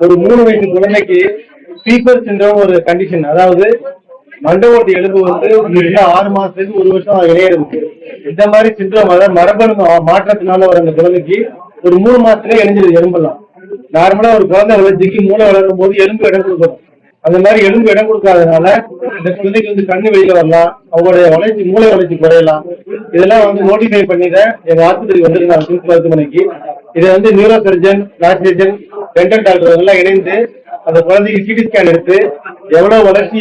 ஒரு மூணு வயசு குழந்தைக்கு ஸ்லீப்பர் சிண்ட்ரோம் ஒரு கண்டிஷன் அதாவது மண்டபத்து எலும்பு வந்து ஆறு மாசத்துக்கு ஒரு வருஷம் இணையிருக்கு இந்த மாதிரி சிண்ட்ரோம் அதாவது மரபணு மாற்றத்தினால வர அந்த குழந்தைக்கு ஒரு மூணு மாசத்துல இணைஞ்சிருது எலும்பெல்லாம் நார்மலா ஒரு குழந்தை வளர்ச்சிக்கு மூளை வளரும் போது எலும்பு இடம் கொடுக்கணும் அந்த மாதிரி எலும்பு இடம் கொடுக்காதனால இந்த குழந்தைக்கு வந்து கண்ணு வெளியில வரலாம் அவங்களுடைய வளர்ச்சி மூளை வளர்ச்சி குறையலாம். இதெல்லாம் வந்து நோட்டிஃபை பண்ணி தான் எங்க ஆஸ்பத்திரி வந்திருக்காங்க சிம்ஸ் மருத்துவமனைக்கு. இதை வந்து neuro surgeon plastic surgeon dental doctor எல்லாம் இணைந்து அந்த குழந்தைக்கு சிடி ஸ்கேன் எடுத்து எவ்வளவு வளர்ச்சி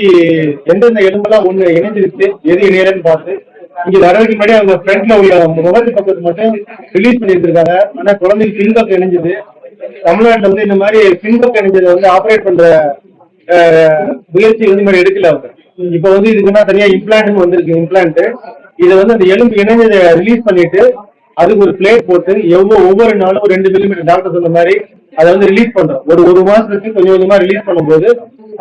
எந்தெந்த எலும்பெல்லாம் ஒண்ணு இணைஞ்சிருச்சு எது இணையலன்னு பார்த்து இங்க வரதுக்கு முன்னாடி அவங்க ஃப்ரண்ட்ல உள்ள முகத்து பக்கத்து மட்டும் ரிலீஸ் பண்ணியிருக்காங்க ஆனா குழந்தைக்கு பின்பக்கம் இணைஞ்சது. தமிழ்நாட்டுல வந்து இந்த மாதிரி பின்பக்கம் இணைஞ்சதை வந்து ஆப்ரேட் பண்ற முயற்சி வந்து இந்த மாதிரி எடுக்கல அவங்க. இப்ப வந்து இதுக்குன்னா தனியா இம்ப்ளான்ட்னு வந்திருக்கு இம்ப்ளான்ட் இதை வந்து அந்த எலும்பு இணைஞ்சதை ரிலீஸ் பண்ணிட்டு அதுக்கு ஒரு பிளேட் போட்டு எவ்வளவு ஒவ்வொரு நாளும் ரெண்டு மில்லிமீட்டர் டாக்டர் சொன்ன மாதிரி அதை வந்து ரிலீஸ் பண்றோம். ஒரு ஒரு மாசத்துக்கு கொஞ்சம் கொஞ்சமா ரிலீஸ் பண்ணும்போது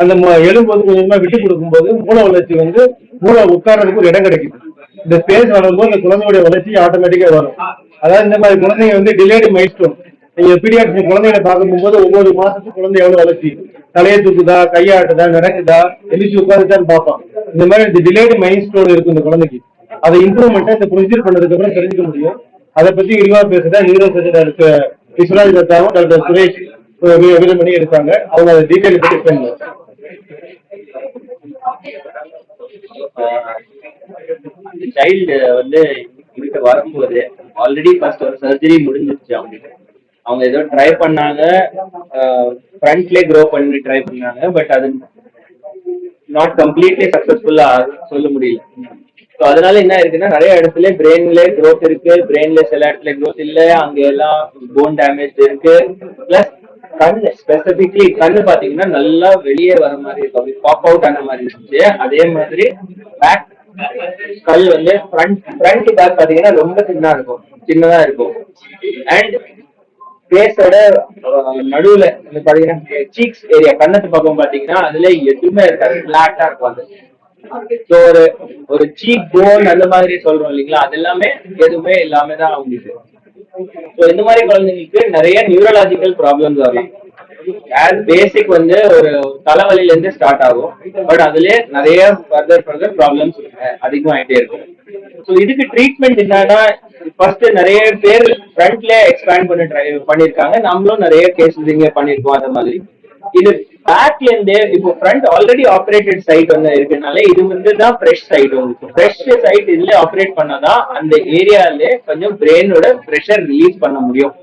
அந்த எழும்போது கொஞ்சம் கொஞ்சமா விட்டு கொடுக்கும்போது மூளை வளர்ச்சி வந்து மூளை உட்கார்றதுக்கு ஒரு இடம் கிடைக்குது. இந்த ஸ்பேஸ் வரும்போது அந்த குழந்தையோட வளர்ச்சி ஆட்டோமேட்டிக்கா வரும். அதாவது இந்த மாதிரி குழந்தைங்க வந்து டிலேடு மைல்ஸ்டோன் நீங்க பீடியாட்ரிக் குழந்தைகளை பார்க்கும்போது ஒவ்வொரு மாசத்துக்கு குழந்தை எவ்வளவு வளர்ச்சி? தலையை தூக்குதா கையாட்டுதா நடக்குதா எழுச்சி உட்காந்துட்டான்னு பார்ப்பான் இந்த மாதிரி இந்த டிலேடு மைல்ஸ்டோன் இருக்கு இந்த குழந்தைக்கு. அதை இம்ப்ரூவ்மெண்ட்டா இந்த ப்ரொசீஜர் பண்ணதுக்கு அப்புறம் தெரிஞ்சுக்க முடியும். அதை பத்தி விரிவா பேசுறதா நியூரோ சர்ஜன் இருக்க விஸ்வராஜ் தத்தாவும் டாக்டர் சுரேஷ் வீரமணி இருக்காங்க அவங்க அதை டீட்டெயில் பற்றி explain அந்த சைல்டு வந்து இங்கிட்ட வரும்போது ஆல்ரெடி ஃபர்ஸ்ட் ஒரு சர்ஜரி முடிஞ்சிருச்சு அவங்களுக்கு. அவங்க ஏதோ ட்ரை பண்ணாங்க. ஃப்ரண்ட்லேயே க்ரோ பண்ணி ட்ரை பண்ணாங்க. பட் அது நாட் கம்ப்ளீட்லி சக்சஸ்ஃபுல்லா சொல்ல முடியல. ஸோ அதனால என்ன இருக்குன்னா நிறைய இடத்துல பிரெயின்ல க்ரோத் இருக்கு. பிரெயின்ல சில இடத்துல க்ரோத் இல்ல. அங்க எல்லாம் போன் டேமேஜ் இருக்கு. பிளஸ் கண்ணு ஸ்பெசிபிக்லி கண்ணு பாத்தீங்கன்னா நல்லா வெளியே வர மாதிரி இருக்கும். அப்படி பாப் அவுட் ஆன மாதிரி இருந்துச்சு. அதே மாதிரி பேக் கல் வந்து ஃப்ரண்ட் ஃப்ரண்ட் பேக் பாத்தீங்கன்னா ரொம்ப சின்னதா இருக்கும். சின்னதா இருக்கும். அண்ட் ஃபேஸோட நடுவுல பாத்தீங்கன்னா சீக்ஸ் ஏரியா கண்ணத்து பக்கம் பாத்தீங்கன்னா அதுல எதுவுமே இருக்காது. பிளாட்டா இருக்கும் அது. ஸோ ஒரு ஒரு சீப் போன் அந்த மாதிரி சொல்றோம் இல்லைங்களா? அது எல்லாமே எதுவுமே இல்லாம தான் அவங்களுக்கு ஸோ இந்த மாதிரி குழந்தைங்களுக்கு நிறைய நியூரலாஜிக்கல் ப்ராப்ளம்ஸ் வரலாம். ஆஸ் பேசிக் வந்து ஒரு தலைவலியில இருந்து ஸ்டார்ட் ஆகும். பட் அதுலயே நிறைய ஃபர்தர் ஃபர்தர் ப்ராப்ளம்ஸ் அதிகமாயிட்டே இருக்கும். ஸோ இதுக்கு ட்ரீட்மெண்ட் என்னன்னா ஃபர்ஸ்ட் நிறைய பேர் ஃப்ரண்ட்ல எக்ஸ்பேண்ட் பண்ணி ட்ரை பண்ணிருக்காங்க. நம்மளும் நிறைய கேஸ் இங்க பண்ணிருக்கோம் அந்த மாதிரி. இது பேக்ல இருந்து இப்போ ஃப்ரண்ட் ஆல்ரெடி ஆப்ரேட்டட் சைட் வந்து இருக்கனால இது வந்து தான் ஃப்ரெஷ் சைட் உங்களுக்கு. ஃப்ரெஷ் சைட் இதுல ஆப்ரேட் பண்ணாதான் அந்த ஏரியால கொஞ்சம் பிரெயினோட ப்ரெஷர் ரிலீஸ் பண்ண முடியும்.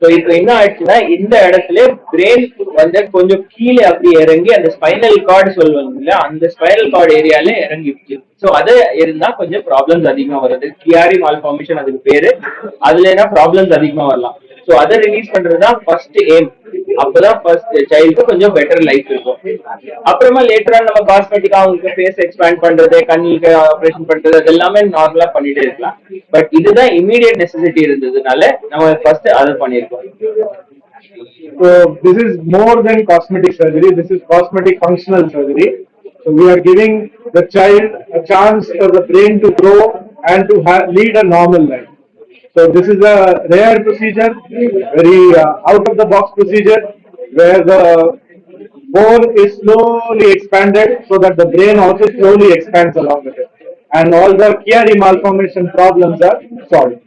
ஸோ இப்போ என்ன ஆயிடுச்சுன்னா இந்த இடத்துல பிரெயின் வந்து கொஞ்சம் கீழே அப்படி இறங்கி அந்த ஸ்பைனல் கார்டு சொல்லுவாங்க இல்ல அந்த ஸ்பைனல் கார்டு ஏரியால இறங்கிடுச்சு ஸோ அது இருந்தா கொஞ்சம் ப்ராப்ளம்ஸ் அதிகமா வருது. கியாரி மால்ஃபார்மேஷன் அதுக்கு பேரு. அதுல என்ன ப்ராப்ளம்ஸ் அதிகமா வரலாம். ஸோ அதை ரிலீஸ் பண்றது தான் ஃபர்ஸ்ட் எய்ம் அப்பதான் ஃபர்ஸ்ட் சைல்டுக்கு கொஞ்சம் பெட்டர் லைஃப் இருக்கும் அப்புறமா லேட்டரா நம்ம காஸ்மெட்டிக்கா அவங்களுக்கு ஃபேஸ் எக்ஸ்பேண்ட் பண்றது கண்ணுக்கு ஆப்ரேஷன் பண்றது அது எல்லாமே நார்மலா பண்ணிட்டு இருக்கலாம் பட் இதுதான் இமீடியட் நெசசிட்டி இருந்ததுனால நம்ம ஃபர்ஸ்ட் அதை பண்ணிருக்கோம் So this is more than cosmetic surgery. This is cosmetic functional surgery. So we are giving the child a chance for the brain to grow and to lead a normal life. So this is a rare procedure, very uh, out of the box procedure, where the bone is slowly expanded so that the brain also slowly expands along with it. And all the Chiari malformation problems are solved.